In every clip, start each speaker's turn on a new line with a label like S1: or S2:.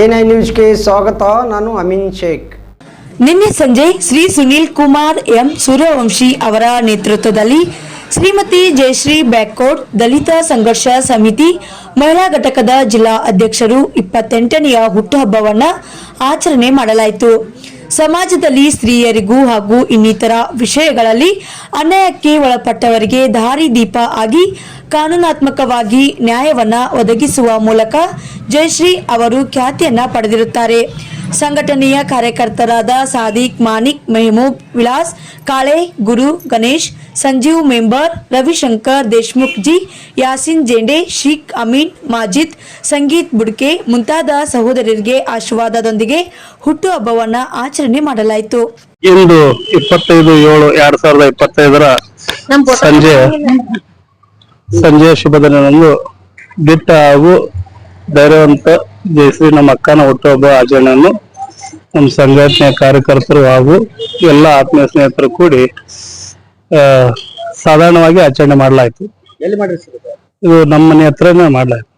S1: NI ನ್ಯೂಸ್ಗೆ ಸ್ವಾಗತ, ನಾನು ಅಮಿನ್ ಶೇಖ್.
S2: ನಿನ್ನೆ ಸಂಜೆ ಶ್ರೀ ಸುನೀಲ್ ಕುಮಾರ್ ಎಂ ಸೂರ್ಯವಂಶಿ ಅವರ ನೇತೃತ್ವದಲ್ಲಿ ಶ್ರೀಮತಿ ಜಯಶ್ರೀ ಬ್ಯಾಕ್ಕೋಟ್ ದಲಿತ ಸಂಘರ್ಷ ಸಮಿತಿ ಮಹಿಳಾ ಘಟಕದ ಜಿಲ್ಲಾ ಅಧ್ಯಕ್ಷರು ಇಪ್ಪತ್ತೆಂಟನೆಯ ಹುಟ್ಟುಹಬ್ಬವನ್ನು ಆಚರಣೆ ಮಾಡಲಾಯಿತು. ಸಮಾಜದಲ್ಲಿ ಸ್ತ್ರೀಯರಿಗೂ ಹಾಗೂ ಇನ್ನಿತರ ವಿಷಯಗಳಲ್ಲಿ ಅನ್ಯಾಯಕ್ಕೆ ಒಳಪಟ್ಟವರಿಗೆ ದಾರಿದೀಪ ಆಗಿ ಕಾನೂನಾತ್ಮಕವಾಗಿ ನ್ಯಾಯವನ್ನ ಒದಗಿಸುವ ಮೂಲಕ ಜಯಶ್ರೀ ಅವರು ಖ್ಯಾತಿಯನ್ನ ಪಡೆದಿರುತ್ತಾರೆ. ಸಂಘಟನೆಯ ಕಾರ್ಯಕರ್ತರಾದ ಸಾದಿಕ್ ಮಾನಿಕ್ ಮೆಹಮೂಬ್ ವಿಲಾಸ್ ಕಾಳೆ ಗುರು ಗಣೇಶ್ ಸಂಜೀವ್ ಮೆಂಬರ್ ರವಿಶಂಕರ್ ದೇಶ್ಮುಖ್ ಜಿ ಯಾಸಿನ್ ಜೇಂಡೆ ಶೀಖ್ ಅಮೀನ್ ಮಾಜಿದ್ ಸಂಗೀತ್ ಬುಡ್ಕೆ ಮುಂತಾದ ಸಹೋದರರಿಗೆ ಆಶೀರ್ವಾದದೊಂದಿಗೆ ಹುಟ್ಟುಹಬ್ಬವನ್ನ ಆಚರಣೆ ಮಾಡಲಾಯಿತು.
S3: ಇಂದು ಇಪ್ಪತ್ತೈದು ಏಳು ಎರಡ್ ಸಾವಿರದ ಇಪ್ಪತ್ತೈದರ ಸಂಜೆ ಸಂಜೆ ಶುಭ ದಿನದಂದು ದಿಟ್ಟ ಹಾಗೂ ಧೈರ್ಯವಂತ ಜಯಶ್ರೀ ನಮ್ಮ ಅಕ್ಕನ ಹುಟ್ಟುಹಬ್ಬ ಆಚರಣೆಯನ್ನು ನಮ್ಮ ಸಂಘಟನೆ ಕಾರ್ಯಕರ್ತರು ಹಾಗೂ ಎಲ್ಲ ಆತ್ಮೀಯ ಸ್ನೇಹಿತರು ಕೂಡಿ ಸಾಧಾರಣವಾಗಿ ಆಚರಣೆ ಮಾಡಲಾಯಿತು.
S1: ಎಲ್ಲಿ ಮಾಡಿರಿ
S3: ಇದು? ನಮ್ಮ ಮನೆ ಹತ್ರನೇ ಮಾಡಲಾಯಿತು.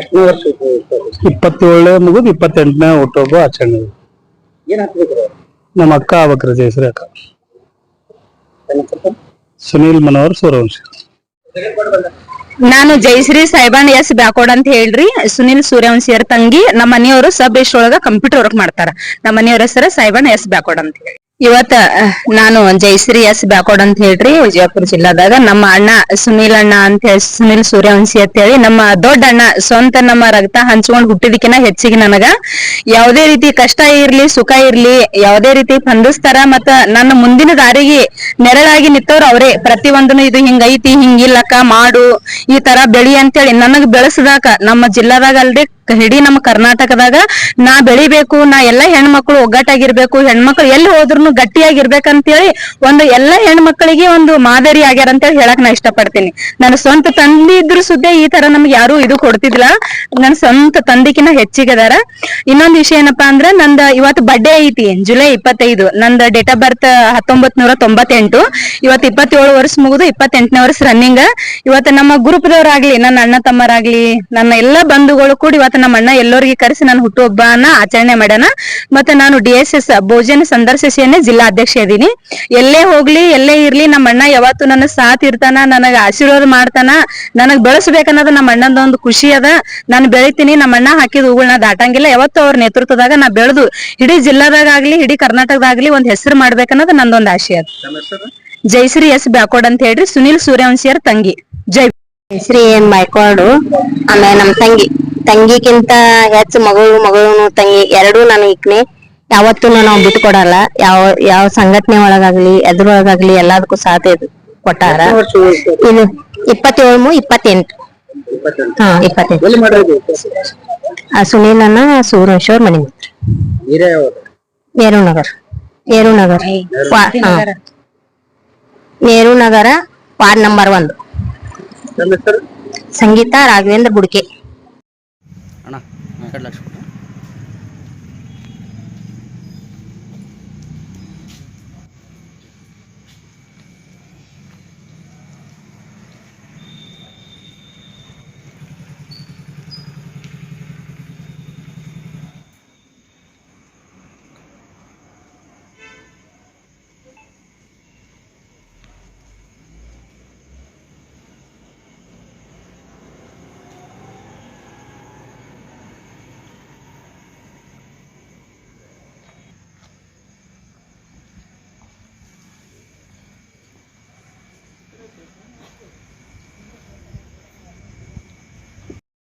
S1: ಎಷ್ಟನೇ ವರ್ಷ
S3: ಇಪ್ಪತ್ತೇಳನೇ ಮುಗಿದು ಇಪ್ಪತ್ತೆಂಟನೇ ಹುಟ್ಟುಹಬ್ಬ ಆಚರಣೆ. ಇದು.
S1: ಏನ್ ಹಾಕ್ಬೇಕು
S3: ನಮ್ಮ ಅಕ್ಕ ಆಗ್ಬೇಕ್ರಿ ಜಯಶ್ರೀ ಅಕ್ಕ. ಸುನೀಲ್ ಮನೋಹರ್ ಸೂರ್ಯವಂಶಿ.
S4: ನಾನು ಜಯಶ್ರೀ ಸಾಯಿಬಾನ್ ಎಸ್ ಬ್ಯಾಕೋಡ್ ಅಂತ ಹೇಳ್ರಿ. ಸುನಿಲ್ ಸೂರ್ಯವಂಶಿಯರ್ ತಂಗಿ, ನಮ್ಮ ಮನೆಯವರು ಸಬ್ ಒಳಗ ಕಂಪ್ಯೂಟರ್ ವರ್ಕ್ ಮಾಡ್ತಾರ. ನಮ್ಮ ಮನೆಯವ್ರ ಹೆಸರು ಸಾಯಿಬಾನ್ ಎಸ್ ಬ್ಯಾಕೋಡ್ ಅಂತ ಹೇಳಿ. ಇವತ್ತ ನಾನು ಜಯಶ್ರೀ ಎಸ್ ಬ್ಯಾಕೋಡ್ ಅಂತ ಹೇಳ್ರಿ, ವಿಜಯಪುರ ಜಿಲ್ಲಾದಾಗ. ನಮ್ಮ ಅಣ್ಣ ಸುನಿಲ್ ಅಣ್ಣ ಅಂತ ಹೇಳಿ, ಸುನಿಲ್ ಸೂರ್ಯವಂಶಿ ಅಂತ ಹೇಳಿ, ನಮ್ಮ ದೊಡ್ಡ ಅಣ್ಣ, ಸ್ವಂತ ನಮ್ಮ ರಕ್ತ ಹಂಚ್ಕೊಂಡ್ ಹುಟ್ಟಿದಕ್ಕಿನ ಹೆಚ್ಚಿಗೆ ನನಗ ಯಾವದೇ ರೀತಿ ಕಷ್ಟ ಇರ್ಲಿ, ಸುಖ ಇರ್ಲಿ, ಯಾವದೇ ರೀತಿ ಬಂಧಿಸ್ತಾರ, ಮತ್ತ ನನ್ನ ಮುಂದಿನ ದಾರಿಗೆ ನೆರಳಾಗಿ ನಿಂತವ್ರು ಅವರೇ. ಪ್ರತಿಯೊಂದನು ಇದು ಹಿಂಗೈತಿ, ಹಿಂಗಿಲ್ಲಕ್ಕ, ಮಾಡು, ಈ ತರ ಬೆಳಿ ಅಂತೇಳಿ ನನಗ್ ಬೆಳೆಸದಾಕ ನಮ್ಮ ಜಿಲ್ಲಾದಾಗ ಅಲ್ದೆ ಕ- ಇಡೀ ನಮ್ಮ ಕರ್ನಾಟಕದಾಗ ನಾ ಬೆಳಿಬೇಕು, ನಾ ಎಲ್ಲಾ ಹೆಣ್ಮಕ್ಳು ಒಗ್ಗಟ್ಟಾಗಿರ್ಬೇಕು, ಹೆಣ್ಮಕ್ಳು ಎಲ್ಲಿ ಹೋದ್ರು ಗಟ್ಟಿಯಾಗಿರ್ಬೇಕಂತೇಳಿ ಒಂದು ಎಲ್ಲಾ ಹೆಣ್ಮಕ್ಳಿಗೆ ಒಂದು ಮಾದರಿ ಆಗ್ಯಾರ ಅಂತೇಳಿ ಹೇಳಕ್ ನಾ ಇಷ್ಟಪಡ್ತೀನಿ. ನನ್ನ ಸ್ವಂತ ತಂದಿ ಇದ್ರು ಸುದ್ದಿ ಈ ತರ ನಮ್ಗೆ ಯಾರು ಇದು ಕೊಡ್ತಿದ್ಲ ನನ್ನ ಸ್ವಂತ ತಂದಿಕಿನ ಹೆಚ್ಚಿಗದಾರ. ಇನ್ನೊಂದ್ ವಿಷಯ ಏನಪ್ಪಾ ಅಂದ್ರ ನಂದ ಇವತ್ತು ಬರ್ಡೇ ಐತಿ, ಜುಲೈ ಇಪ್ಪತ್ತೈದು. ನಂದ ಡೇಟ್ ಆಫ್ ಬರ್ತ್ ಹತ್ತೊಂಬತ್ ನೂರ ತೊಂಬತ್ತೆಂಟು ಇವತ್ತು ಇಪ್ಪತ್ತೇಳು ವರ್ಷ ಮುಗಿದು ಇಪ್ಪತ್ತೆಂಟನೇ ವರ್ಷ ರನ್ನಿಂಗ್ ಇವತ್ತು ನಮ್ಮ ಗ್ರೂಪ್ದವ್ರಾಗ್ಲಿ ನನ್ನ ಅಣ್ಣ ತಮ್ಮರಾಗ್ಲಿ, ನನ್ನ ಎಲ್ಲಾ ಬಂಧುಗಳು ಕೂಡ ಇವತ್ತು ನಮ್ಮ ಅಣ್ಣ ಎಲ್ಲರಿಗೆ ಕರೆಸಿ ನಾನು ಹುಟ್ಟುಹಬ್ಬನ ಆಚರಣೆ ಮಾಡೋಣ. ಮತ್ತೆ ನಾನು ಡಿ ಎಸ್ ಎಸ್ ಭೋಜನ ಸಂದರ್ಶಿಸಿಯನ್ನೇ ಜಿಲ್ಲಾ ಅಧ್ಯಕ್ಷ ಇದೀನಿ. ಎಲ್ಲೇ ಹೋಗ್ಲಿ ಎಲ್ಲೇ ಇರ್ಲಿ ನಮ್ಮ ಅಣ್ಣ ಯಾವತ್ತು ನನ್ನ ಸಾಥ್ ಇರ್ತಾನ ನನಗ ಆಶೀರ್ವಾದ ಮಾಡ್ತಾನ ನನಗ್ ಬೆಳೆಸ್ಬೇಕನ್ನೋದು ನಮ್ಮ ಅಣ್ಣಂದ ಒಂದು ಖುಷಿ ಅದ. ನಾನು ಬೆಳಿತೀನಿ ನಮ್ಮ ಅಣ್ಣ ಹಾಕಿದ ಹೂಗಳನ್ನ ದಾಟಂಗಿಲ್ಲ. ಯಾವತ್ತು ಅವ್ರ ನೇತೃತ್ವದಾಗ ನಾ ಬೆಳೆದು ಇಡೀ ಜಿಲ್ಲಾದಾಗ ಆಗ್ಲಿ ಇಡೀ ಕರ್ನಾಟಕದಾಗ್ಲಿ ಒಂದ್ ಹೆಸರು ಮಾಡ್ಬೇಕನ್ನೋದು ನಂದೊಂದು ಆಶೆ ಅದ. ಜಯಶ್ರೀ ಎಸ್ ಬ್ಯಾಕೋಡ್ ಅಂತ ಹೇಳ್ರಿ ಸುನಿಲ್ ಸೂರ್ಯವಂಶಿಯರ್ ತಂಗಿ. ಜೈ
S5: ಶ್ರೀ ಏನ್ ಬೈಕೋಡು ಆಮೇಲೆ ನಮ್ ತಂಗಿ. ತಂಗಿಗಿಂತ ಹೆಚ್ಚು ಮಗಳು ಮಗಳು ತಂಗಿ ಎರಡೂ ನಾನು ಇಕ್ನೆ ಯಾವತ್ತೂ ನಾವು ಬಿಟ್ಕೊಡಲ್ಲ. ಯಾವ ಯಾವ ಸಂಘಟನೆ ಒಳಗಾಗ್ಲಿ ಎದ್ರೊಳಗಾಗ್ಲಿ ಎಲ್ಲದಕ್ಕೂ ಸಾಥ್ ಇದು ಕೊಟ್ಟಾರ. ಇದು ಇಪ್ಪತ್ತೇಳು ಇಪ್ಪತ್ತೆಂಟು. ಹಾ ಇಪ್ಪತ್ತೆಂಟು. ಸುನೀಲ್ ಅನ್ನ ಸೂರೇಶ್ವರ್ ಮನೆ
S1: ನೇರು
S5: ನಗರ ನೆಹರು ನಗರ್ ನೆಹರು ನಗರ್ ವಾರ್ಡ್ ನಂಬರ್ ಒಂದು. ಸಂಗೀತ ರಾಘವೇಂದ್ರ ಬುಡ್ಕೆ.
S1: ಅಣ್ಣ ಎರಡು ಲಕ್ಷ